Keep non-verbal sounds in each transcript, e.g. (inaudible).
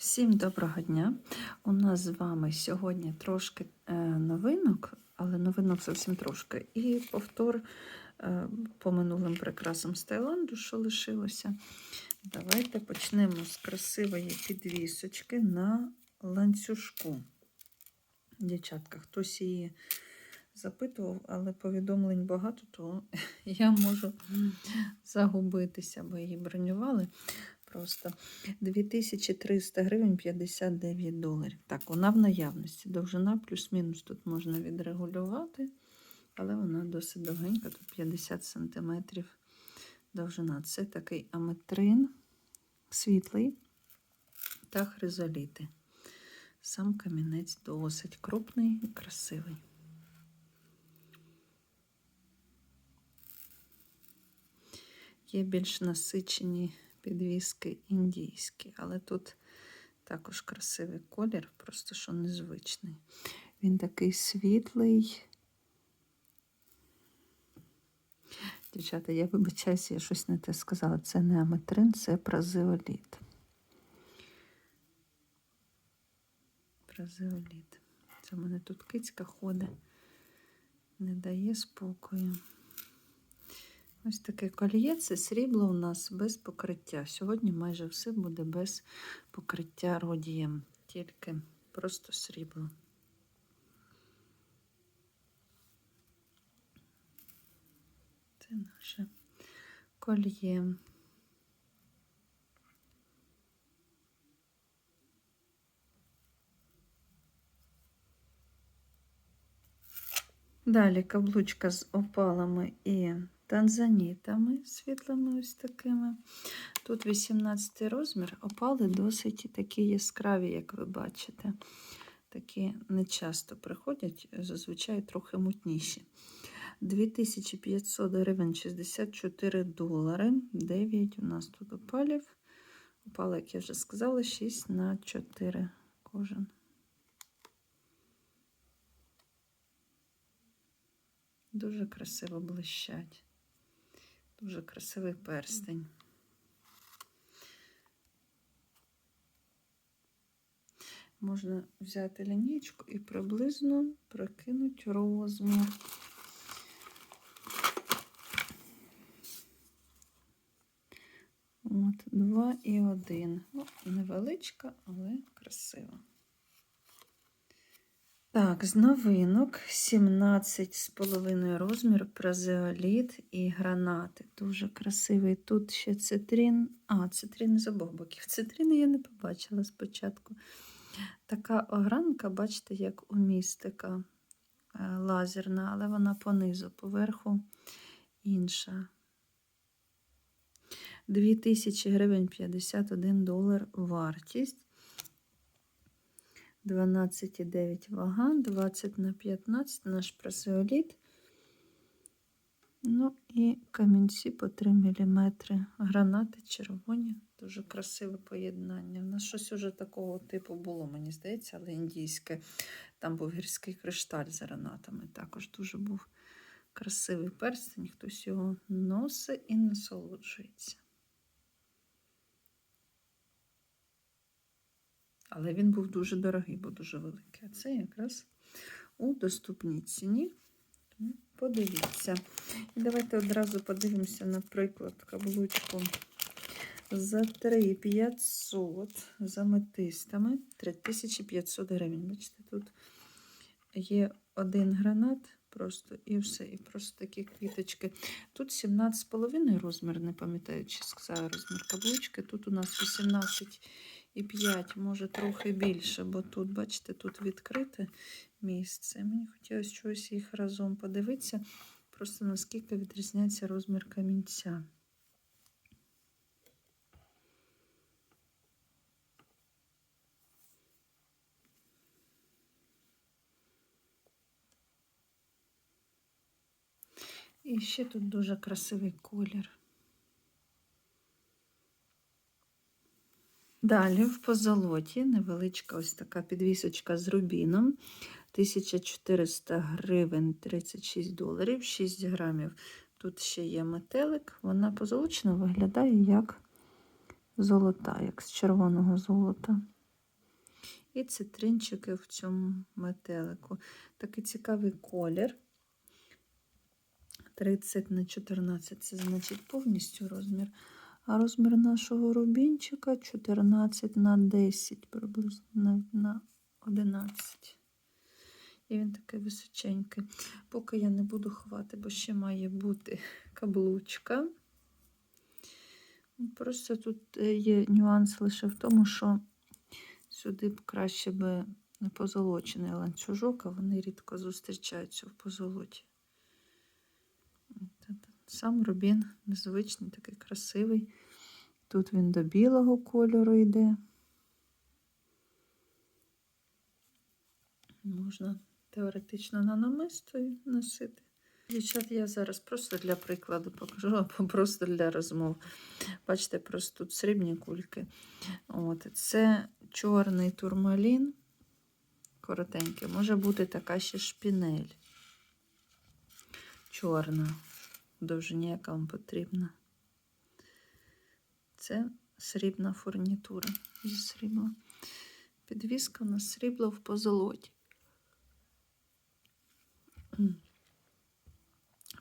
Всім доброго дня! У нас з вами сьогодні трошки е, новинок, але новинок зовсім трошки. І повтор е, по минулим прикрасам з Таїланду, що лишилося. Давайте почнемо з красивої підвісочки на ланцюжку. Дівчатка, хтось її запитував, але повідомлень багато, то (laughs) я можу загубитися, бо її бронювали. Просто 2300 гривень 59 доларів. Так, вона в наявності. Довжина плюс-мінус тут можна відрегулювати, але вона досить довгенька, тут 50 см довжина. Це такий аметрин світлий та хризоліти. Сам камінець досить крупний і красивий. Є більш насичені підвіски індійські, але тут також красивий колір, просто що незвичний. Він такий світлий. Дівчата, я вибачаюся, я щось не те сказала. Це не аметрин, це празеоліт. Празеоліт. Це в мене тут кицька ходить, не дає спокою. Ось таке кольє це срібло у нас без покриття. Сьогодні майже все буде без покриття родієм, тільки просто срібло. Це наше кольє. Далі каблучка з опалами і танзанітами світлими ось такими. Тут 18 розмір, опали досить такі яскраві, як ви бачите. Такі не часто приходять, зазвичай трохи мутніші. 2500 гривень 64 долари. 9 у нас тут опалів. Опали, як я вже сказала, 6 на 4 кожен. Дуже красиво блищать. Дуже красивий перстень. Можна взяти лінійку і приблизно прокинути розмір. От, два і один. Ну, невеличка, але красива. Так, з новинок 17,5 розмір, празеоліт і гранати. Дуже красивий. Тут ще цитрин. А, цитрин з обох боків. Цитрини я не побачила спочатку. Така огранка, бачите, як у містика е, лазерна, але вона понизу, поверху інша. 2000 гривень 51 долар вартість. 12,9 вага, 20 на 15 наш просеоліт. Ну і камінці по 3 мм. Гранати червоні, дуже красиве поєднання. У нас щось уже такого типу було, мені здається, але індійське. Там був гірський кришталь з гранатами. Також дуже був красивий перстень, хтось його носить і насолоджується. Але він був дуже дорогий, бо дуже великий. А це якраз у доступній ціні. Подивіться. І давайте одразу подивимося, наприклад, каблучку за 3500 за метистами 3500 гривень. Бачите, тут є один гранат, просто і все, і просто такі квіточки. Тут 17,5 розмір, не пам'ятаю, чи сказала розмір каблучки. Тут у нас 18 і 5, може трохи більше, бо тут, бачите, тут відкрите місце. Мені хотілося чогось їх разом подивитися, просто наскільки відрізняється розмір камінця. І ще тут дуже красивий колір. Далі в позолоті невеличка ось така підвісочка з рубіном. 1400 гривень 36 доларів, 6 грамів. Тут ще є метелик. Вона позолочена виглядає як золота, як з червоного золота. І цитринчики в цьому метелику. Такий цікавий колір. 30 на 14 це значить повністю розмір. А розмір нашого рубінчика 14 на 10, приблизно на, на 11. І він такий височенький. Поки я не буду ховати, бо ще має бути каблучка. Просто тут е, є нюанс лише в тому, що сюди б краще би позолочений ланцюжок, а вони рідко зустрічаються в позолоті. От, Сам рубін незвичний, такий красивий. Тут він до білого кольору йде. Можна теоретично на намисто носити. Дівчат, я зараз просто для прикладу покажу, (laughs) або просто для розмов. Бачите, просто тут срібні кульки. От, Це чорний турмалін, коротенький, може бути така ще шпінель. Чорна, довжині, яка вам потрібна. Це срібна фурнітура зі срібла. Підвіска у нас срібло в позолоті.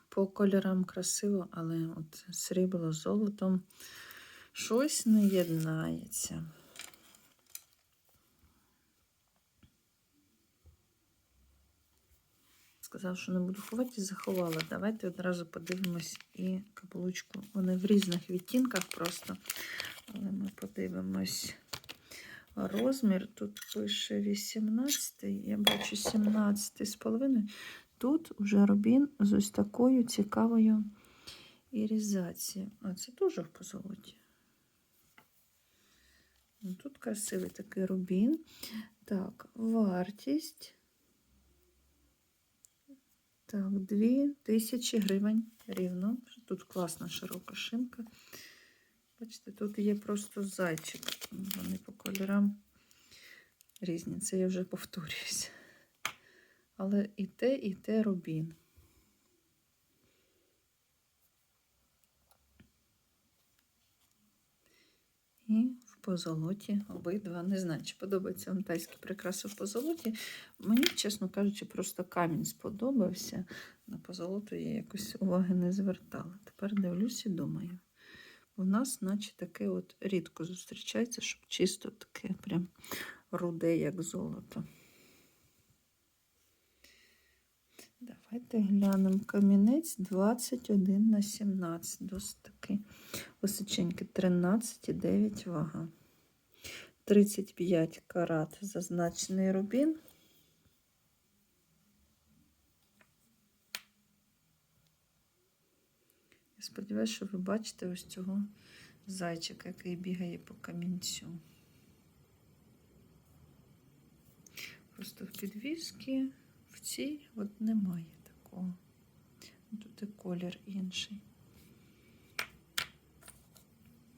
По кольорам красиво, але от срібло з золотом щось не єднається. Сказав, що не буду ховати заховала. Давайте одразу подивимось і каблучку. Вони в різних відтінках просто. Але ми подивимось розмір. Тут пише 18, я бачу 17 з половиною. Тут вже рубін з ось такою цікавою ірізацією. А це теж в позолоті. Ну, Тут красивий такий рубін. Так, вартість. Так, 2000 гривень рівно. Тут класна широка шинка. Бачите, тут є просто зайчик. Вони по кольорам різні. Це я вже повторююсь. Але і те, і те рубін. І в позолоті обидва. Не знаю, чи подобаються вам тайські прикраси в позолоті. Мені, чесно кажучи, просто камінь сподобався. На позолоту я якось уваги не звертала. Тепер дивлюсь і думаю. У нас, наче таке от рідко зустрічається, щоб чисто таке прям руде, як золото. Давайте глянемо камінець 21 на 17. Досить такий височенький 13,9 вага. 35 карат зазначений рубін. Я сподіваюся, що ви бачите ось цього зайчика, який бігає по камінцю. Просто в підвіски в цій от немає такого. Тут і колір інший.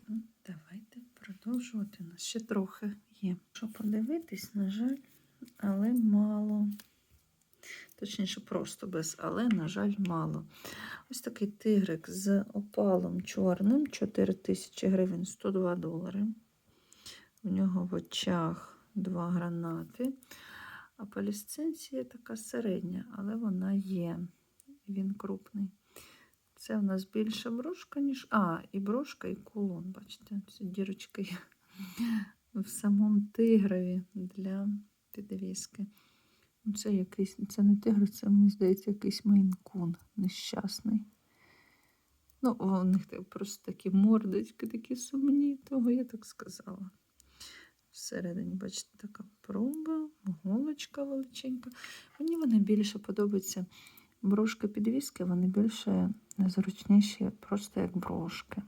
Ну, Давайте продовжувати. У нас ще трохи є. Що подивитись, на жаль, але мало. Точніше, просто без, але, на жаль, мало. Ось такий тигрик з опалом чорним, 4 тисячі гривень, 102 долари. У нього в очах два гранати. А палісценція така середня, але вона є. Він крупний. Це у нас більше брошка, ніж. А, і брошка, і кулон. Бачите, ці дірочки в самому тигрові для підвіски. Це якийсь, це не тигр, це, мені здається, якийсь мейнкун нещасний. Ну, у них просто такі мордочки, такі сумні, того я так сказала. Всередині, бачите, така проба, голочка величенька. Мені вони більше подобаються брошки підвіски, вони більше незручніші, просто як брошки.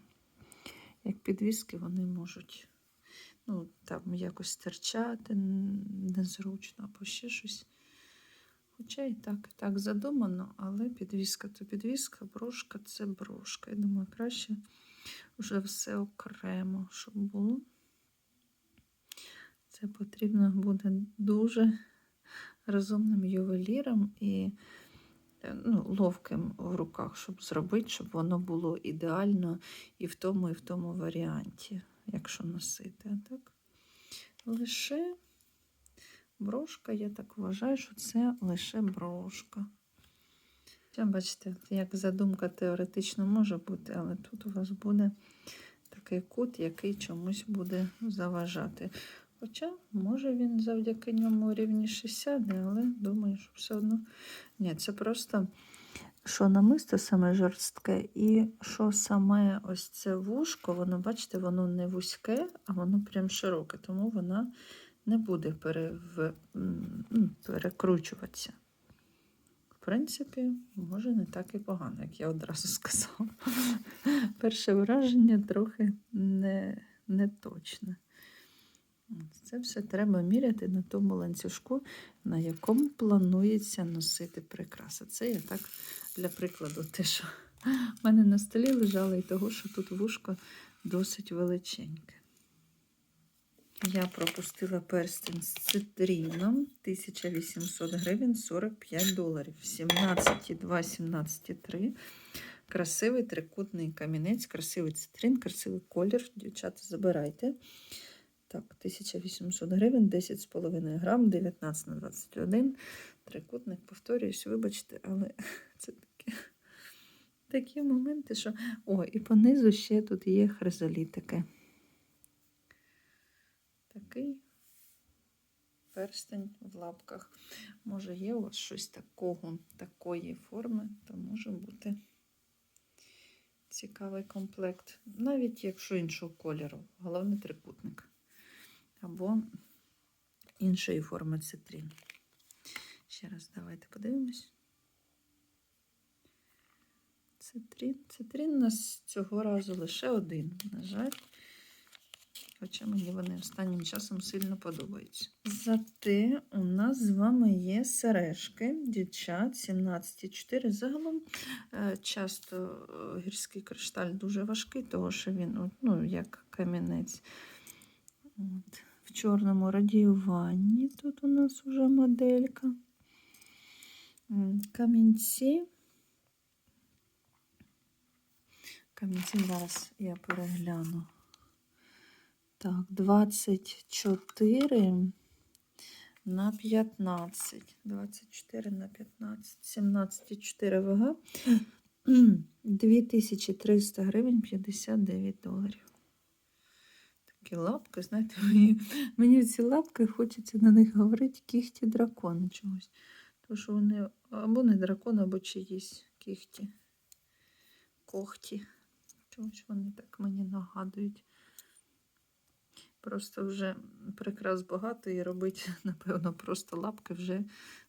Як підвіски, вони можуть ну, там якось стирчати незручно або ще щось. Хоча і так, і так задумано, але підвіска то підвіска, брошка це брошка. Я думаю, краще вже все окремо, щоб було. Це потрібно буде дуже розумним ювеліром і ну, ловким в руках, щоб зробити, щоб воно було ідеально і в тому, і в тому варіанті, якщо носити. Так? Лише брошка. Я так вважаю, що це лише брошка. Бачите, як задумка теоретично може бути, але тут у вас буде такий кут, який чомусь буде заважати. Хоча, може, він завдяки ньому рівніше сяде, але думаю, що все одно. Ні, це просто що намисто саме жорстке, і що саме ось це вушко, воно, бачите, воно не вузьке, а воно прям широке, тому вона не буде перев... м, перекручуватися. В принципі, може не так і погано, як я одразу сказала. Перше враження трохи не, не точне. Це все треба міряти на тому ланцюжку, на якому планується носити прикраса. Це я так для прикладу, те, що в мене на столі лежало і того, що тут вушко досить величеньке. Я пропустила перстень з цитріном 1800 гривень 45 доларів. 17,2, 17,3. Красивий трикутний камінець, красивий цитрин, красивий колір. Дівчата, забирайте. Так, 1800 гривень, 10,5 грам, 19 на 21. Трикутник, повторююсь, вибачте, але (laughs) це такі, такі моменти, що. О, і понизу ще тут є хризолітики. Такий перстень в лапках. Може, є у вас щось такого, такої форми, то може бути цікавий комплект. Навіть якщо іншого кольору, головне трикутник. Або іншої форми цитрин. Ще раз давайте подивимось. Цитрин. Цитрин у нас цього разу лише один, на жаль. Хоча мені вони останнім часом сильно подобаються. Зате у нас з вами є сережки, дівчат 17,4. Загалом е, часто е, гірський кришталь дуже важкий, тому що він, ну, як камінець. От. Чорному радіюванні тут у нас вже моделька. Камінці. Камінці зараз я перегляну. Так, 24 на 15. 24 на 15. 17,4 вага. (clears throat) 2300 гривень 59 доларів. Такі лапки, знаєте, мені, мені ці лапки хочеться на них говорити кіхті дракона чогось. Тому що вони або не дракон, або чиїсь кіхті. Когті. Чогось вони так мені нагадують. Просто вже прикрас багато і робити, (laughs) напевно, просто лапки вже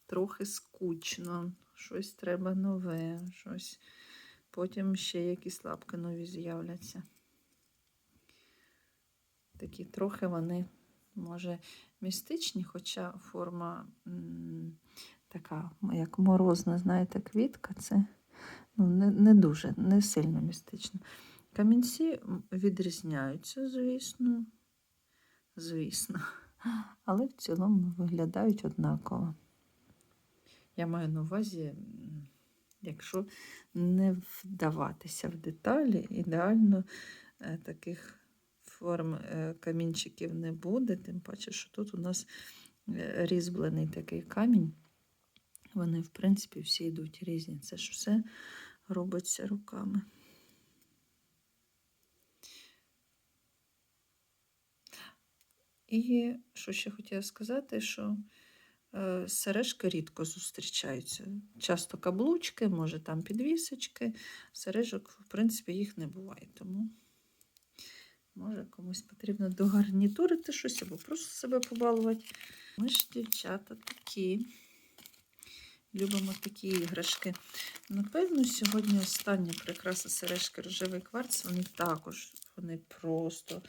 трохи скучно. Щось треба нове, щось. Потім ще якісь лапки нові з'являться. Такі трохи вони, може, містичні, хоча форма така, як морозна, знаєте, квітка, це ну, не, не дуже, не сильно містично. Камінці відрізняються, звісно звісно. Але в цілому виглядають однаково. Я маю на увазі, якщо не вдаватися в деталі, ідеально е, таких форм е, камінчиків не буде, тим паче, що тут у нас е, різьблений такий камінь. Вони, в принципі, всі йдуть різні. Це ж все робиться руками. І що ще хотіла сказати, що е, сережки рідко зустрічаються. Часто каблучки, може там підвісочки, сережок, в принципі, їх не буває. Тому, може, комусь потрібно догарнітурити щось або просто себе побалувати. Ми ж, дівчата, такі. Любимо такі іграшки. Напевно, сьогодні остання прикраса сережки рожевий кварц, вони також вони просто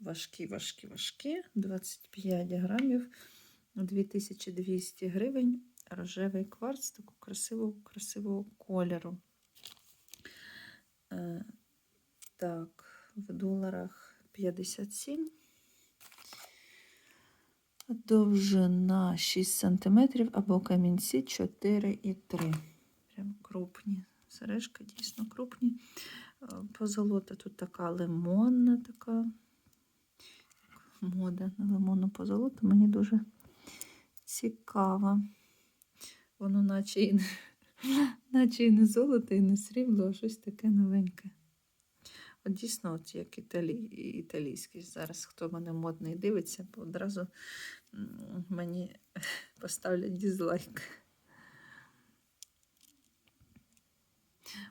важкі, важкі, важкі. 25 грамів, 2200 гривень. Рожевий кварц такого красивого, красивого кольору. Е, так, в доларах 57. Довжина 6 см або камінці 4,3. Прям крупні. Сережка дійсно крупні. Е, Позолота тут така лимонна, така мода на лимонну позолоту. Мені дуже цікава. Воно наче і (laughs) наче і не золото, і не срібло, а щось таке новеньке. Дійсно, от як італі... італійський. Зараз хто мене модний дивиться, одразу мені (laughs) поставлять дізлайк.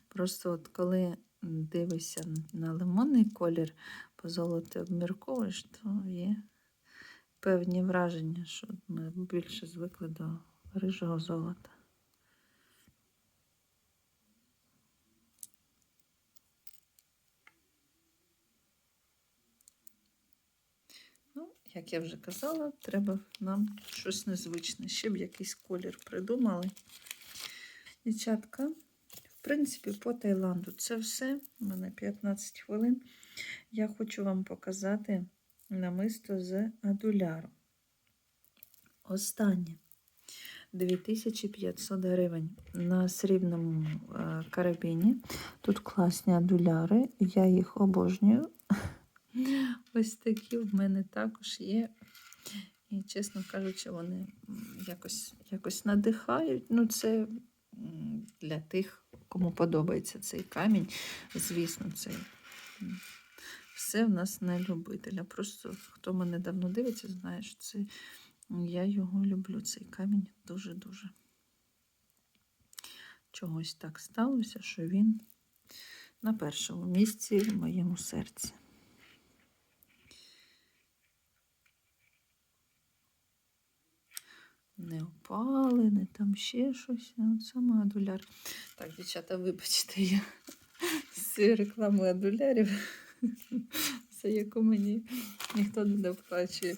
Просто от коли дивишся на лимонний колір, по золоту обмірковуєш, то є певні враження, що ми більше звикли до рижого золота. Ну, як я вже казала, треба нам щось незвичне, ще б якийсь колір придумали. Дівчатка, в принципі, по Таїланду це все. У мене 15 хвилин. Я хочу вам показати намисто з адуляру. Останнє 2500 гривень на срібному е, карабіні. Тут класні адуляри, я їх обожнюю. Ось такі в мене також є. І, чесно кажучи, вони якось, якось надихають. Ну, це для тих, кому подобається цей камінь. Звісно, це все в нас на любителя. Просто хто мене давно дивиться, знає, що це я його люблю, цей камінь дуже-дуже. Чогось так сталося, що він на першому місці в моєму серці. Не опали, не там ще щось. От саме адуляр. Так, дівчата, вибачте, я з цією рекламою адулярів, за яку мені ніхто не доплачує.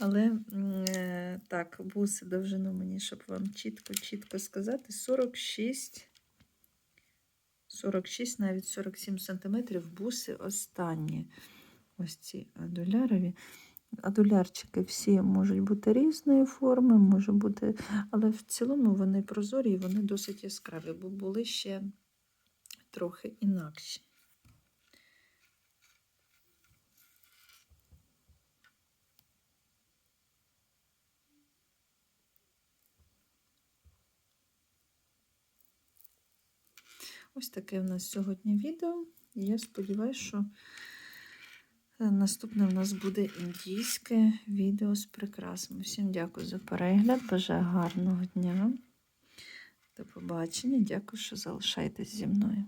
Але е, так, буси довжину мені, щоб вам чітко-чітко сказати, 46, 46, навіть 47 сантиметрів буси останні. Ось ці адулярові. Адулярчики всі можуть бути різної форми, може бути, але в цілому вони прозорі і вони досить яскраві, бо були ще трохи інакші. Ось таке в нас сьогодні відео. Я сподіваюся, що наступне в нас буде індійське відео з прикрасами. Всім дякую за перегляд. Бажаю гарного дня. До побачення. Дякую, що залишаєтесь зі мною.